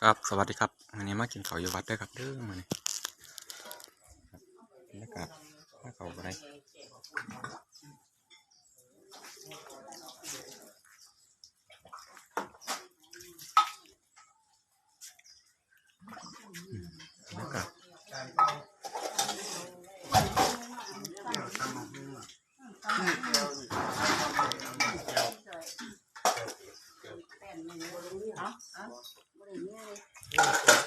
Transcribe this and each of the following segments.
ครับสวัสดีครับวันนี้มากินข้าวอยู่วัดด้วยครับเด้อมาเนี่ยบรรยากาศมาเขาอะไรบรรยากาศ Добрый день.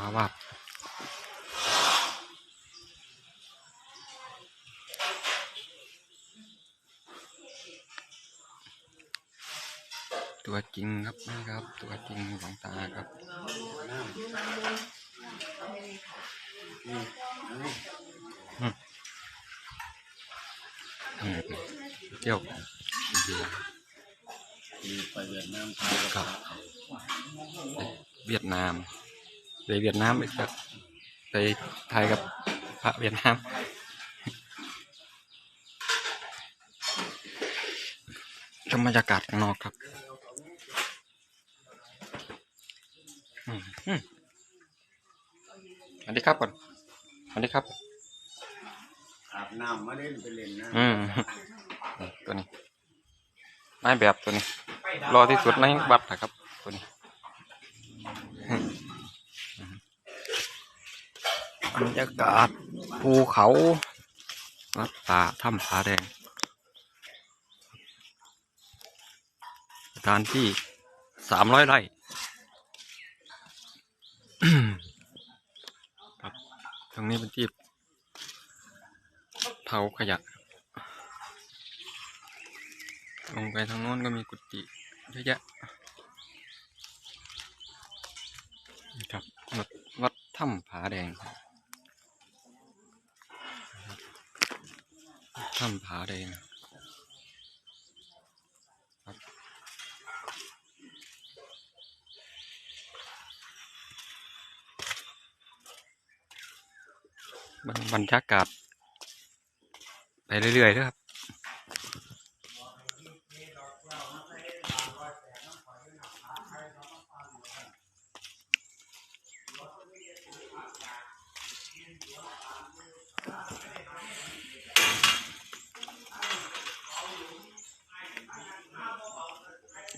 าอาวาสตัวจริงครับนี่ครับ ตัวจริงหลวงตาครับอืมเที่ยวเดียวมีไปเวียดนามไทยกับครับเขาเวียดนาม ไปเวียดนามอีกครับไปไทยกับพระเวียดนามชมบรรยากาศข้างนอกครับอืมอืมสวัสดีครับก่อนสวัสดีครับอาบน้ำมาเล่นไปเล่นน้อืมนี่ตัวนี้นายแบบตัวนี้ รอที่สุดในวัดนะครับ ตัวนี้ บรรยากาศภูเขาวัดป่าถ้ำผาแดงสถานที่สามร้อยไร่ครับตรงนี้เป็นที่เผาขยะลงไปทางโน้นก็มีกุฏิเยอะแยะนะครับวัดวัดถ้ำผาแดงครับ ถ้ำผาแดงครับบรรยากาศไปเรื่อยๆด้วยครับ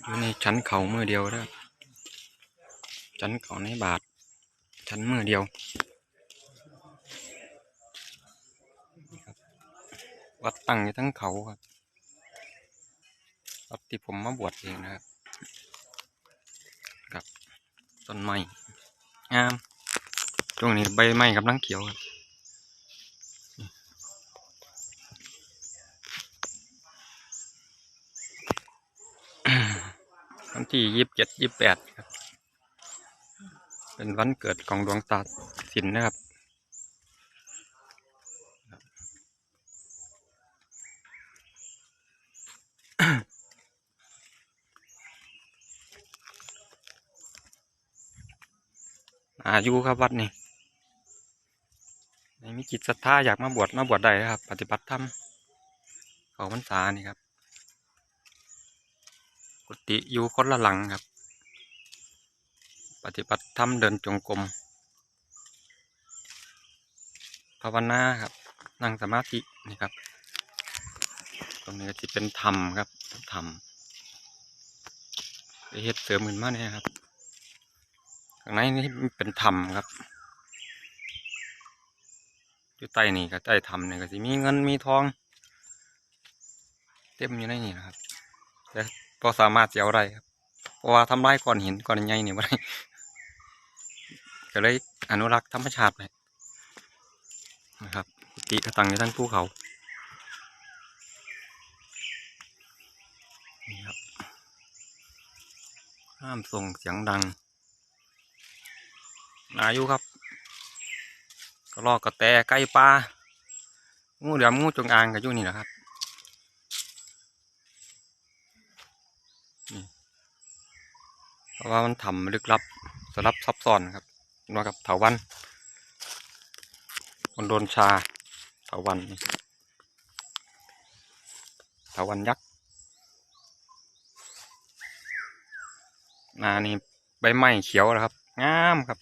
อยู่ในชั้นเขามือเดียวนะครับชั้นเขาในบาท ชั้นมือเดียววัดตั้งอยู่ทั้งเขาครับวัดที่ผมมาบวชเองนะครับกับต้นไม้งามช่วงนี้ใบไม้กำลังเขียวครับ วันที่ยี่สิบเจ็ดยี่สิบแปดครับ เป็นวันเกิดของดวงตาสินนะครับ อายุครับวัดนี่ในมีจิตศรัทธาอยากมาบวชมาบวชได้ครับ ปฏิบัติธรรมเขาพรรษานี่ครับ กุฏิอยู่คนละหลังครับ ปฏิบัติธรรมเดินจงกรมภาวนาครับนั่งสมาธินี่ครับ ตรงนี้ก็จะเป็นธรรมครับธรรมเฮ็ดเสริมขึ้นมาเนี่ยครับข้างในนี่เป็นธรรมครับอยู่ใต้นี่ก็ใต้ธรรมนี่ก็จะมีเงินมีทอง เต็มอยู่ในนี่นะครับแต่ พอสามารถจะเอาได้ครับเพราะว่าทำลายก้อนหินก้อนใหญ่นี่บ่ได้ก็เลยอนุรักษ์ธรรมชาติไปนะครับกุฏิกระตังในทั้งภูเขาห้ามส่งเสียงดังอายุครับก็ลอกกระแตไก่ปลางูเหลือมงูจงอางก็อยู่นี่แหละครับ เพ ราะว่ามันทำลึกลับสลับซับซ้อนครับมากับเถาวันคนโดนชาเถาวันเถาวันยักษ์นานี่ใบไม้เขียวแล้วครับงามครับ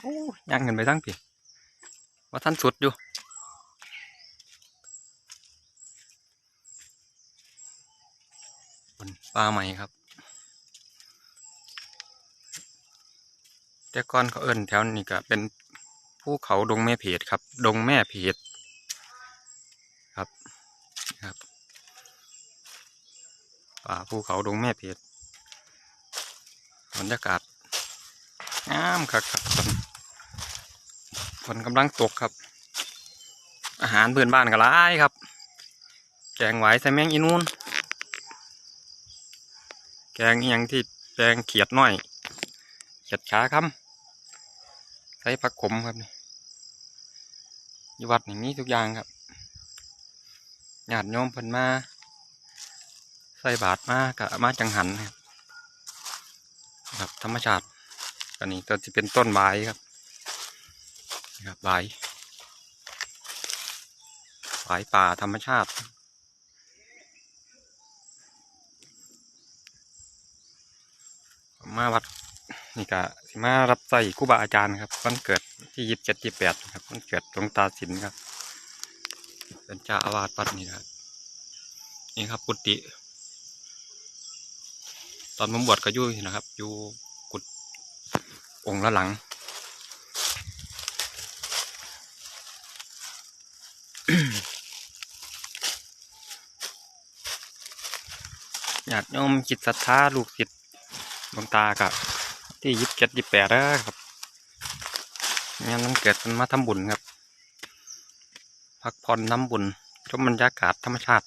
โอ้ยังเงินไปทั้งปีว่าท่านสุดอยู่ ป่าใหม่ครับ แต่ก่อนเขาเอิ้นแถวนี้ก็เป็นภูเขาดงแม่เพจครับ ดงแม่เพจครับครับป่าภูเขาดงแม่เพจบรรยากาศงามครับครับฝนกำลังตกครับ อาหารพื้นบ้านก็หลายครับ แกงไหวใส่แมงอีนูน แกงอหยังที่แกงเขียดน้อย เขียดขาครับใส่ผักขมครับนี่อยู่วัดนี่มีทุกอย่างครับญาติโยมเพิ่นมา ใส่บาตรมากะมาจังหันครับครับธรรมชาติอันนี้ก็จะเป็นต้นไม้ครับครับใบใบป่าธรรมชาติ มาวัดนี่ก็สิมารับใส่ครูบาอาจารย์ครับวันเกิดที่ยี่สิบเจ็ดยี่แปดครับวันเกิดหลวงตาสินครับ เป็นเจ้าอาวาสวัดนี่ครับนี่ครับกุฏิตอนผมบวชก็ยู่นี่นะครับอยู่กุฏองค์ละหลังญาติโยมจิตศรัทธาลูกศิษย์ ลวงตากับที่ยิบเจ็ดยิบแปดครับงานมันเกิดมันมาทำบุญครับ พักผ่อนทำบุญชมบรรยากาศธรรมชาติ